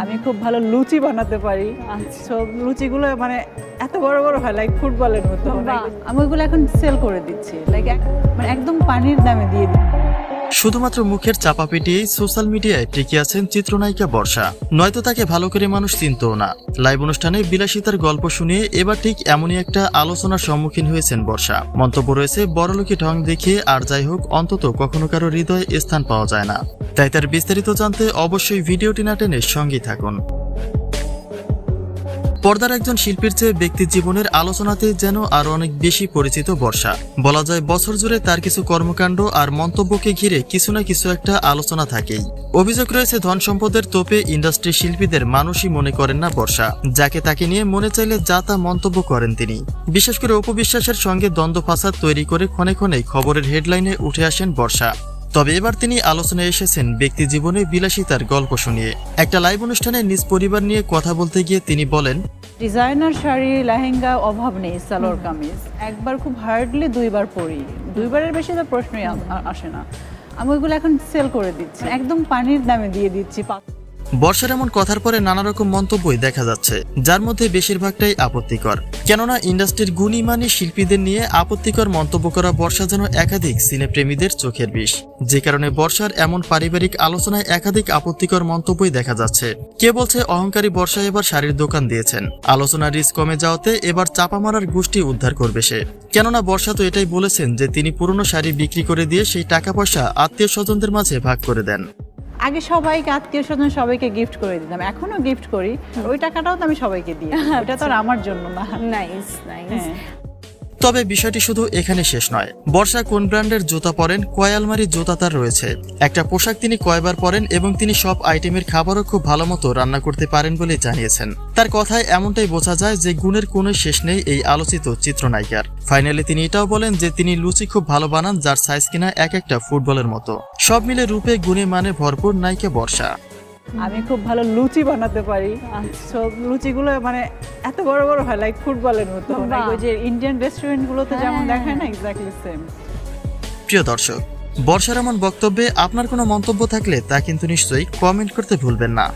আমি খুব ভালো লুচি বানাতে পারি। সো লুচিগুলো মানে এত বড় বড় হয় লাইক ফুটবলের মতো। আমি ওইগুলো এখন সেল করে দিচ্ছি। লাইক মানে একদম পানির দামে দিয়ে দিই শুধুমাত্র মুখের চাপা পিটিয়েই সোশ্যাল মিডিয়ায় টিকে আছেন চিত্রনায়িকা বর্ষা। নয়তো তাকে ভালো করে মানুষ চিনতও না। লাইভ অনুষ্ঠানে বিলাসিতার গল্প শুনিয়ে এবার ঠিক এমনই একটা আলোচনার সম্মুখীন হয়েছেন বর্ষা। মন্তব্য রয়েছে, বড়লোকি ঢং দেখে আর যাই হোক, অন্তত কখনো কারও হৃদয়ে স্থান পাওয়া যায় না। তাই তার বিস্তারিত জানতে অবশ্যই ভিডিওটি না টেনে সঙ্গেই থাকুন। পর্দার একজন শিল্পীর চেয়ে ব্যক্তি জীবনের আলোচনাতে যেন আরও অনেক বেশি পরিচিত বর্ষা। বলা যায়, বছর জুড়ে তার কিছু কর্মকাণ্ড আর মন্তব্যকে ঘিরে কিছু না কিছু একটা আলোচনা থাকেই। অভিযোগ রয়েছে, ধন সম্পদের তোপে ইন্ডাস্ট্রি শিল্পীদের মানুষই মনে করেন না বর্ষা, যাকে তাকে নিয়ে মনে চাইলে যা তা মন্তব্য করেন তিনি। বিশেষ করে উপবিশ্বাসের সঙ্গে দ্বন্দ্ব ফাসাদ তৈরি করে ক্ষণে ক্ষণে খবরের হেডলাইনে উঠে আসেন বর্ষা। তবে এবার তিনি আলোচনায় এসেছেন ব্যক্তি জীবনে বিলাসিতার গল্প শুনিয়ে। একটা লাইভ অনুষ্ঠানে নিজ পরিবার নিয়ে কথা বলতে গিয়ে তিনি বলেন ডিজাইনার শাড়ি, লেহেঙ্গা অভাব নেই, সালোয়ার কামিজ। একবার খুব হার্ডলি দুইবার পরি। দুইবারের বেশি তো প্রশ্নই আসে না। আমি ওইগুলো এখন সেল করে দিচ্ছি। একদম পানির দামে দিয়ে দিচ্ছি। বর্ষার এমন কথার পরে নানা রকম মন্তব্যই দেখা যাচ্ছে, যার মধ্যে বেশিরভাগটাই আপত্তিকর। কেননা ইন্ডাস্ট্রির গুণীমানী শিল্পীদের নিয়ে আপত্তিকর মন্তব্য করা বর্ষা যেন একাধিক সিনেপ্রেমীদের চোখের বিষ। যে কারণে বর্ষার এমন পারিবারিক আলোচনায় একাধিক আপত্তিকর মন্তব্যই দেখা যাচ্ছে। কে বলছে অহংকারী বর্ষা এবার শাড়ির দোকান দিয়েছেন? আলোচনার রিস্ক কমে যাওয়াতে এবার চাপা মারার গোষ্ঠী উদ্ধার করবে সে। কেননা বর্ষা তো এটাই বলেছেন যে তিনি পুরনো শাড়ি বিক্রি করে দিয়ে সেই টাকা পয়সা আত্মীয় স্বজনদের মাঝে ভাগ করে দেন। আগে সবাইকে আত্মীয় স্বজন সবাইকে গিফট করে দিতাম। এখনও গিফট করি। ওই টাকাটাও তো আমি সবাইকে দিই। ওটা তো আর আমার জন্য না। নাইস নাইস হ্যাঁ। তবে বিষয়টি শুধু এখানে শেষ নয়। বর্ষা কোন ব্র্যান্ডের জুতা পরেন, কয় জুতা তার রয়েছে। একটা পোশাক তিনি কয়বার পরেন এবং তিনি সব আইটেমের খাবারও খুব ভালো মতো রান্না করতে পারেন বলে জানিয়েছেন। তার কথায় এমনটাই বোঝা যায় যে গুণের কোনো শেষ নেই এই আলোচিত চিত্রনায়িকার। ফাইনালি তিনি এটাও বলেন যে তিনি লুচি খুব ভালো বানান যার সাইজ কিনা এক একটা ফুটবলের মতো। সব মিলে রূপে, গুণে মানে ভরপুর নায়িকা বর্ষা। আমি খুব ভালো লুচি বানাতে পারি। সো লুচিগুলো মানে এত বড় বড় হয় লাইক ফুটবলের মতো। ওই যে ইন্ডিয়ান রেস্টুরেন্টগুলোতে যেমন হ্যাঁ, দেখায় না হ্যাঁ। এক্স্যাক্টলি সেম প্রিয় দর্শক বর্ষার এমন বক্তব্যে আপনার কোনো মন্তব্য থাকলে তা কিন্তু নিশ্চয়ই কমেন্ট করতে ভুলবেন না।